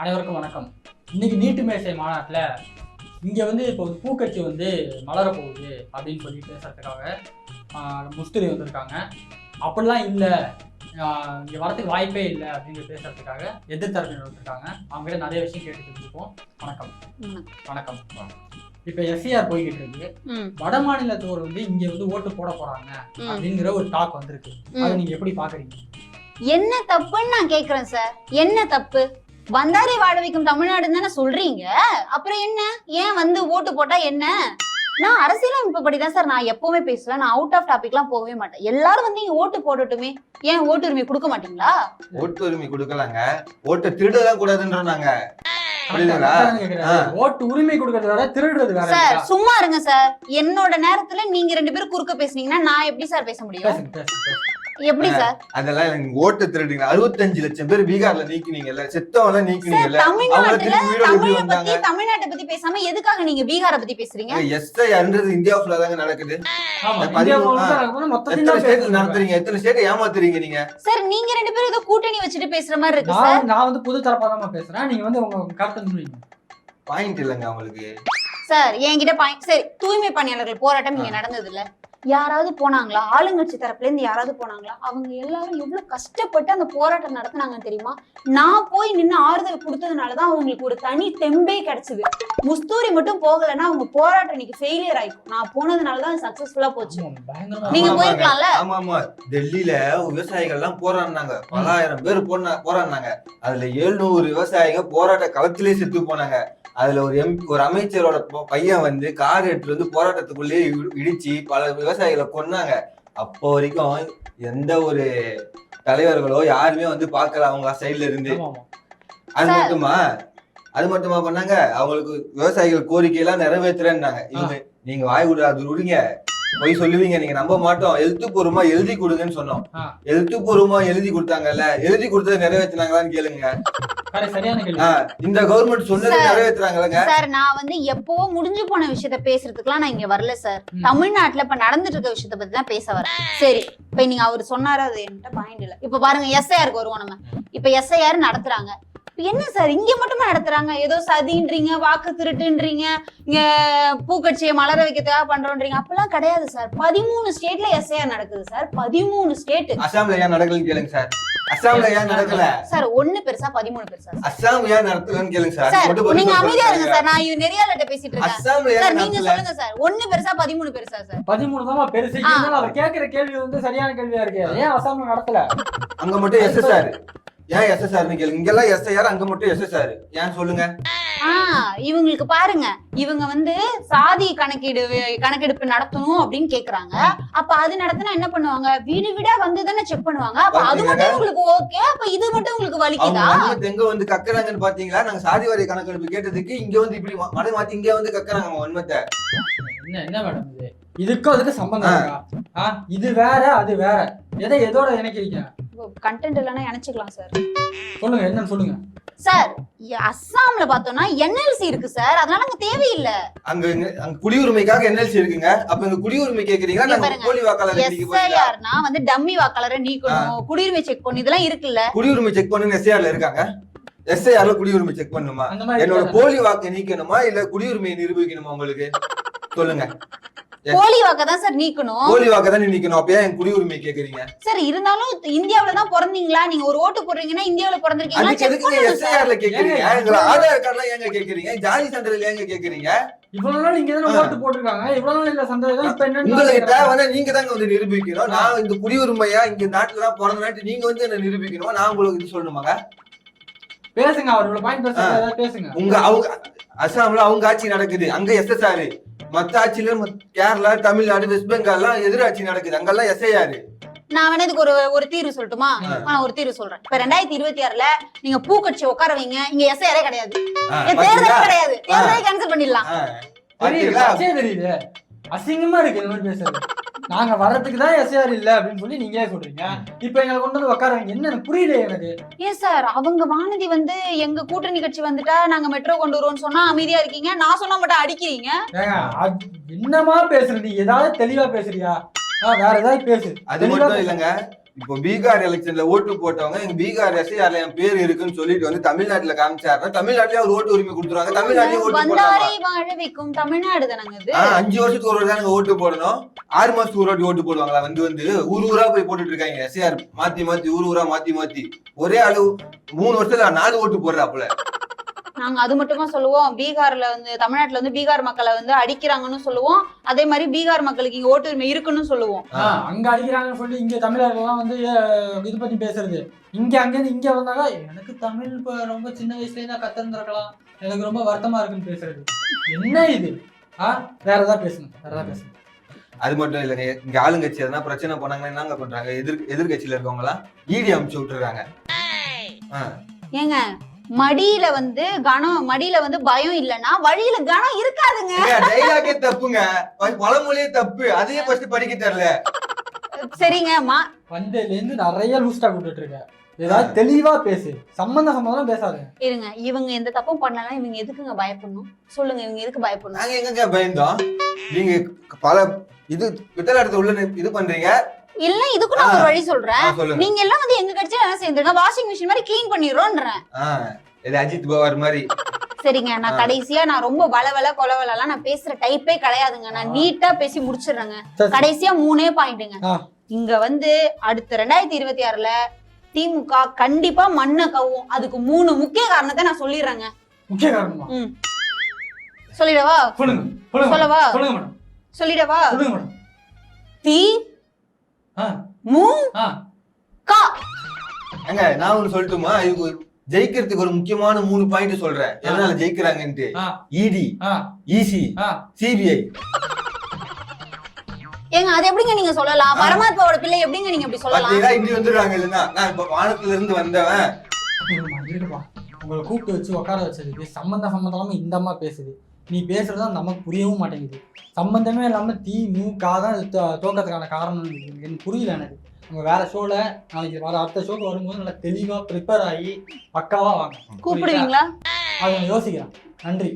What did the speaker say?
அனைவருக்கும் வணக்கம். இன்னைக்கு நீட்டு மேசை மாநாட்டில் இங்கே வந்து இப்போ ஒரு பூக்கட்சி வந்து மலர போகுது அப்படின்னு சொல்லி பேசுறதுக்காக முஸ்துரி வந்திருக்காங்க. அப்படிலாம் இல்லை. இங்கே வரதுக்கு வாய்ப்பே இல்லை அப்படின்னு பேசுறதுக்காக எதிர்த்தரப்பினர் வந்திருக்காங்க. அவங்க கிட்ட நிறைய விஷயம் கேட்டு தெரிஞ்சுப்போம். வணக்கம். வணக்கம். இப்போ எஸ்சிஆர் போய்கிட்டு இருக்கு. வட மாநிலத்தோர் வந்து இங்க வந்து ஓட்டு போட போறாங்க அப்படிங்கிற ஒரு டாக் வந்திருக்கு. அதை ம். நீங்க எப்படி பாக்குறீங்க? என்ன தப்புன்னு நான் கேக்குறேன் சார் என்ன தப்பு? வந்தாரை வாழ வைக்கும் தமிழ்நாடுன்னு தானே சொல்றீங்க? அப்புறம் என்ன? ஏன் வந்து ஓட்டு போட்டா என்ன? நான் அரசியலமைப்பு படிதான் சார். நான் எப்பவுமே பேசுவேன். நான் அவுட் ஆஃப் டாபிக்லாம் போகவே மாட்டேன். எல்லாரும் வந்து இங்க ஓட்டு போடட்டுமே. ஏன் ஓட்டு உரிமை கொடுக்க மாட்டீங்களா? ஓட்டு உரிமை கொடுக்கலாங்க. ஓட்டை திருடலாம் கூடாதுன்ற நாங்க புரியுதுங்களா? அதான் கேக்குறேன். ஓட்டு உரிமை கொடுக்கறத திருடுறது சார்? சும்மா இருங்க சார். என்னோட நேரத்துல நீங்க ரெண்டு பேரும் குறுக்க பேசுனீங்கன்னா நான் எப்படி சார் பேச முடியும்? எப்படி சார்? அதெல்லாம் எனக்கு ஓட்டு திருடுங்க அறுபத்தஞ்சு லட்சம் பேர் பீகார்ல நீக்கினீங்கல்ல செத்தவங்க நீக்கினீங்கல்ல தமிழ்நாட்டுல தமிழ்நாட்டை பத்தி பேசாம எதுக்காக நீங்க பீகாரை பத்தி பேசுறீங்க? எஸ்ஐன்றது இந்தியா ஃபுல்லா தாங்க நடக்குது. நடத்துறீங்க? எத்தனை ஸ்டேட் ஏமாத்துறீங்க நீங்க? சார் நீங்க ரெண்டு பேரும் ஏதோ கூட்டணி வச்சுட்டு பேசுற மாதிரி இருக்கு சார். நான் வந்து புது தரப்பா தான் பேசுறேன். நீங்க வந்து உங்க கருத்து பாயிண்ட் இல்லைங்க அவங்களுக்கு. சார் என்கிட்ட பாயிண்ட் சரி தூய்மை பணியாளர்கள் போராட்டம் இங்க நடந்தது இல்ல. யாராவது போனாங்களா? ஆளுங்கட்சி தரப்புல இருந்து யாராவது போனாங்களா? அவங்க எல்லாரும் எவ்வளவு கஷ்டப்பட்டு அந்த போராட்டம் நடத்துனாங்க தெரியுமா? நான் போய் நின்னு ஆறுதல் கொடுத்ததுனாலதான் அவங்களுக்கு ஒரு தனி தெம்பே கிடைச்சது. முஸ்தூரி மட்டும் போகலைன்னா அவங்க போராட்டம் இன்னைக்கு ஃபெயிலியர் ஆயிக்கும். நான் போனதுனாலதான் சக்சஸ்ஃபுல்லா போச்சு. நீங்க. போயிருக்கலாம்ல? ஆமா ஆமா. டெல்லியில விவசாயிகள் எல்லாம் போராடினாங்க பலாயிரம் பேர் போனா போராடினாங்க. அதுல எழுநூறு விவசாயிங்க போராட்ட களத்திலே செத்து போனாங்க. அதுல ஒரு எம் ஒரு அமைச்சரோட பையன் வந்து கார் எடுத்துட்டு வந்து போராட்டத்துக்குள்ளேயே இடி- இடிச்சு பல விவசாயிகளை கொன்னாங்க. அப்போ வரைக்கும் எந்த ஒரு தலைவர்களோ யாருமே வந்து பார்க்கல அவங்க சைடுல இருந்து. அது. மட்டுமா? அது மட்டுமா பண்ணாங்க? அவங்களுக்கு விவசாயிகள் கோரிக்கை எல்லாம் நிறைவேற்றுறேன்னாங்க இவங்க நீங்க வாய் விடாது விடுங்க. போய் சொல்லுவீங்க நீங்க நம்ப மாட்டோம். எழுத்துப்பூர்வமா எழுதி கொடுங்கன்னு சொன்னோம். எழுத்துப்பூர்வமா எழுதி கொடுத்தாங்கல்ல. எழுதி கொடுத்ததை நிறைவேற்றினாங்களான்னு கேளுங்க. இந்த கவர்மெண்ட் சொன்னதை சார். நிறைவேற்றுறாங்களாங்க சார் நான் வந்து எப்பவோ முடிஞ்சு போன விஷயத்த பேசுறதுக்குலாம் நான் இங்க வரல சார். தமிழ்நாட்டுல இப்ப நடந்துட்டு இருக்க விஷயத்த பத்தி தான் பேச வரேன். சரி இப்ப நீங்க அவர் சொன்னாரு அது என்கிட்ட பாயிண்ட் இல்ல. இப்ப பாருங்க எஸ்ஐஆருக்கு வருவோம் நம்ம. இப்ப எஸ்ஐஆர் நடத்துறாங்க. என்ன சார்? இங்க மட்டுமா நடத்துறாங்க? ஏதோ சதின்றீங்க வாக்கு திருட்டுன்றீங்க இங்க பூக்கட்சியை மலர வைக்கிறதுக்காக பண்றோன்றீங்க அப்பெல்லாம் கிடையாது சார். பதிமூணு ஸ்டேட்ல எஸ்ஐஆர் நடக்குது சார். பதிமூணு ஸ்டேட் அசாம்ல ஏன் நடக்கலன்னு கேளுங்க சார். அசாம்ல ஏன் நடக்கல? சார் ஒண்ணு பெருசா பதிமூணு பெருசா அஸ்ஸாம் ஏன் நடத்தலன்னு கேளுங்க சார். சார் நீங்க. அமைதியா இருங்க சார். நான் இவ நிறைய ஆள்கிட்ட பேசிட்டு இருக்கேன். சார் நீங்க சொல்லுங்க சார். ஒண்ணு பெருசா பதிமூணு பெருசா சார். பதிமூணு தான் பெருசு. இருந்தாலும் அவர் கேட்கிற கேள்வி வந்து சரியான கேள்வியா இருக்கு. ஏன் அசாம்ல நடத்தல அங்க மட்டும் எஸ்எஸ்ஆர் ஏன் எஸ்எஸ்ஆர்னு கேளுங்க. இங்கெல்லாம் எஸ்ஐஆர் அங்க மட்டும் எஸ்எஸ்ஆர் ஏன் சொல்லுங்க? ஆ இவங்களுக்கு பாருங்க. இவங்க வந்து சாதி கணக்கீடு கணக்கெடுப்பு நடத்தணும் அப்படின்னு கேக்குறாங்க. அப்ப அது நடத்தினா என்ன பண்ணுவாங்க? வீடு வீடா வந்து தானே செக் பண்ணுவாங்க. அப்ப அது மட்டும் உங்களுக்கு ஓகே அப்ப இது மட்டும் உங்களுக்கு வலிக்குதா? எங்க வந்து கக்குறாங்கன்னு பாத்தீங்களா? நாங்க சாதி வாரிய கணக்கெடுப்பு கேட்டதுக்கு இங்க வந்து இப்படி மா- மடை மாத்தி இங்க வந்து கக்குறாங்க வன்மத்தை. என்ன என்ன மேடம் இது? இதுக்கும் அதுக்கு சம்பந்தம் இது வேற அது வேற. எதை எதோட இணைக்கிறீங்க? கண்டென்ட் இல்லைன்னா நினைச்சுக்கலாம் சார் சொல்லுங்க என்னன்னு சொல்லுங்க. சார் அஸ்ஸாம்ல பார்த்தோம்னா என்எல்சி இருக்கு சார் அதனால அங்க தேவையில்லை. அங்க அங்க குடியுரிமைக்காக என்எல்சி இருக்குங்க. அப்ப இங்க குடியுரிமை கேக்குறீங்களா? இங்க நாங்க. போலி வாக்காளர்? எஸ்ஐஆர்னா வந்து டம்மி வாக்காளரை நீக்கணும் குடியுரிமை செக் பண்ணணும் இதெல்லாம் இருக்குல்ல. குடியுரிமை செக் பண்ணுன்னு எஸ்ஐஆர்ல இருக்காங்க. எஸ்ஐஆர்ல குடியுரிமை செக் பண்ணுமா என்னோட. போலி வாக்கு நீக்கணுமா? இல்ல குடியுரிமையை நிரூபிக்கணுமா உங்களுக்கு? சொல்லுங்க. போலி வாக்க தான் சார் நீக்கணும். போலி வாக்க தான் நிக்கணும். அப்ப ஏன் என் குடியுரிமை கேக்குறீங்க? சார் இருந்தாலும் இந்தியாவுல தான் பிறந்தீங்களா? நீங்க ஒரு ஓட்டு போடுறீங்கன்னா இந்தியாவுல பிறந்திருக்கீங்களா? அதுக்கு செக் சார். எஸ்ஐஆர்ல கேக்குறீங்க எங்களை ஆதார் கார்டுலாம் ஏங்க கேக்குறீங்க? ஜாதி சான்றிதழ் ஏங்க கேக்குறீங்க? இவ்வளவு நாள் இங்க தானே. ஓட்டு போட்டிருக்காங்க. இவ்வளவு நாள் இல்ல சந்தேகம் இப்ப உங்களுக்கு என்னன்னு தேவைன்னா நீங்க தாங்க வந்து நிரூபிக்கணும். நான் இந்த குடியுரிமையா இங்க நாட்டுல தான் பிறந்த நாட்டு நீங்க வந்து என்ன நிரூபிக்கணுமா நான் உங்களுக்கு இது சொல்லணுமாங்க பேசுங்க அவர் இவ்வளவு பாயிண்ட் பேசுங்க. உங்க அவங்க அசாம்ல அவங்க ஆட்சி நடக்குது. அங்க எஸ்எஸ்ஆர் மத்த ஆட்சியில மத்த- கேரளா தமிழ்நாடு வெஸ்ட் பெங்கால்லாம் எதிராட்சி நடக்குது. அங்கெல்லாம் எஸ்ஐஆர் நான் வேணா இதுக்கு ஒரு ஒரு தீர்வு சொல்லட்டுமா. நான் ஒரு தீர்வு சொல்றேன். இப்ப ரெண்டாயிரத்தி இருபத்தி ஆறுல நீங்க பூக்கட்சி உட்கார வைங்க. இங்க எஸ்ஐஆரே கிடையாது. தேர்தலே கிடையாது. தேர்தலே கேன்சல் பண்ணிடலாம். அசிங்கமா இருக்கு இந்த மாதிரி பேசுறது. நாங்க வர்றதுக்கு தான் எஸ்ஆர் இல்ல அப்படின்னு சொல்லி நீங்க ஏன் சொல்றீங்க இப்ப எங்களை கொண்டு வந்து உட்கார வைங்க. என்ன புரியல எனக்கு. ஏன் சார்? அவங்க வானதி வந்து எங்க கூட்டணி கட்சி வந்துட்டா நாங்க மெட்ரோ கொண்டு வருவோம்னு சொன்னா அமைதியா இருக்கீங்க? நான் சொன்னா மட்டும் அடிக்கிறீங்க? என்னமா பேசுற நீ ஏதாவது தெளிவா பேசுறியா? வேற ஏதாவது பேசு. அது மட்டும். இல்லைங்க. இப்போ பீகார் எலெக்ஷன்ல ஓட்டு போட்டவங்க எங்க பீகார் எஸ்ஐஆர்ல என் பேர் இருக்குன்னு சொல்லிட்டு வந்து தமிழ்நாட்டுல காமிச்சாருன்னா தமிழ்நாட்டுலயே அவர் ஓட்டு உரிமை கொடுத்துருவாங்க. தமிழ்நாட்டுலயே ஓட்டு வைக்கும் தமிழ்நாடு தானங்க அஞ்சு வருஷத்துக்கு ஒரு தானங்க ஓட்டு போடணும். ஆறு மாசத்துக்கு ஒரு வாட்டி ஓட்டு போடுவாங்களா? வந்து வந்து ஊர் ஊரா போய் போட்டுட்டு இருக்காங்க எஸ்ஆர் மாத்தி மாத்தி ஊர் ஊரா மாத்தி மாத்தி. ஒரே அளவு மூணு வருஷத்துல நாலு ஓட்டு போடுறாப்புல. நாங்க அது மட்டுமா சொல்லுவோம். பீகார்ல வந்து தமிழ்நாட்டுல வந்து பீகார் மக்களை வந்து அடிக்கிறாங்கன்னு சொல்லுவோம். அதே மாதிரி பீகார் மக்களுக்கு இங்க ஓட்டு உரிமை இருக்குன்னு சொல்லுவோம். ஆ, அங்க அடிக்கிறாங்கன்னு சொல்லி இங்க தமிழர்கள்லாம் வந்து இது பண்ணி பேசுறது. இங்க அங்கேருந்து இங்க வந்தாங்க எனக்கு தமிழ் இப்ப ரொம்ப சின்ன வயசுலயே தான் கத்திருந்திருக்கலாம். எனக்கு ரொம்ப வருத்தமா இருக்குன்னு பேசுறது. என்ன இது? ஆ வேற ஏதாவது பேசணும் வேற ஏதாவது பேசணும் அது மட்டும் இல்லைங்க இங்க ஆளுங்கட்சி எதனா பிரச்சனை போனாங்கன்னா என்னங்க பண்றாங்க? எதிர் எதிர்கட்சியில இருக்கவங்க எல்லாம் ஈடி அமுச்சு விட்டுறாங்க ஆ, ஏங்க மடியில வந்து கனம் மடியில வந்து பயம் இல்லைன்னா வழியில கனம் இருக்காதுங்க. டைலாக்கே தப்புங்க. பழமொழியே தப்பு. அதையே ஃபர்ஸ்ட் படிக்க தெரியல. சரிங்க மா. வந்ததுல இருந்து நிறைய லூஸ்டா விட்டுட்டு இருக்க ஏதாவது தெளிவா பேசு. சம்பந்த சம்பந்தம் பேசாத. இருங்க இவங்க எந்த தப்பும் பண்ணலாம் இவங்க எதுக்குங்க பயப்படணும்? சொல்லுங்க இவங்க எதுக்கு பயப்படணும்? நாங்க எங்கங்க பயந்தோம்? நீங்க பல இது பித்தளை எடுத்து உள்ள இது பண்றீங்க. இல்ல இதுக்கும் நான் ஒரு வழி சொல்றேன். நீங்க எல்லாம் வந்து எங்க கட்சியில என்ன சேர்ந்துருங்க வாஷிங் மிஷின் மாதிரி க்ளீன் பண்ணிடுறோன்றேன். இது அஜித் பவார் மாதிரி. சரிங்க நான். கடைசியா நான் ரொம்ப வளவல கொலவலாம் நான் பேசுற டைப்பே கிடையாதுங்க. நான். நீட்டா பேசி முடிச்சிடுறேங்க. கடைசியா மூணே பாயிண்ட்டுங்க. இங்க வந்து அடுத்த ரெண்டாயிரத்தி இருபத்தி ஆறுல திமுக கண்டிப்பா மண்ணை கவும் அதுக்கு மூணு முக்கிய காரணத்தை நான் சொல்லிடுறேங்க. முக்கிய காரணமா? சொல்லிடவா? சொல்லவா? சொல்லிடவா? சொல்லுங்க மேடம். தி மு. ஆ. கா. ஏங்க நான் சொல்லட்டுமா? இதுக்கு ஒரு- ஜெயிக்கிறதுக்கு ஒரு முக்கியமான மூணு பாயிண்ட் சொல்றேன். எதனால ஜெயிக்கிறாங்கன்ட்டு? இடி இசி சிபிஐ ஏங்க அது எப்படிங்க நீங்க சொல்லலாம். பரமாத்மாவோட பிள்ளை எப்படிங்க நீங்க இப்படி சொல்லலாம்? பாத்தீங்களா இப்படி வந்துடுறாங்க இல்லைன்னா? நான் இப்ப வானத்துல இருந்து வந்தவன் உங்களை கூப்பிட்டு வச்சு உட்கார வச்சதுக்கு சம்மந்த சம்மந்தம் இந்த அம்மா பேசுது. நீ பேசுறது தான் நமக்கு புரியவும் மாட்டேங்குது. சம்பந்தமே இல்லாம தி மு கா தான் தோ- தோக்கறதுக்கான காரணம் எனக்கு புரியல எனக்கு. நம்ம வேற ஷோல நாளைக்கு வர அடுத்த ஷோக்கு வரும்போது நல்லா தெளிவா ப்ரிப்பேர் ஆகி பக்காவா வாங்க. கூப்பிடுவீங்களா? அதை யோசிக்கிறேன். நன்றி.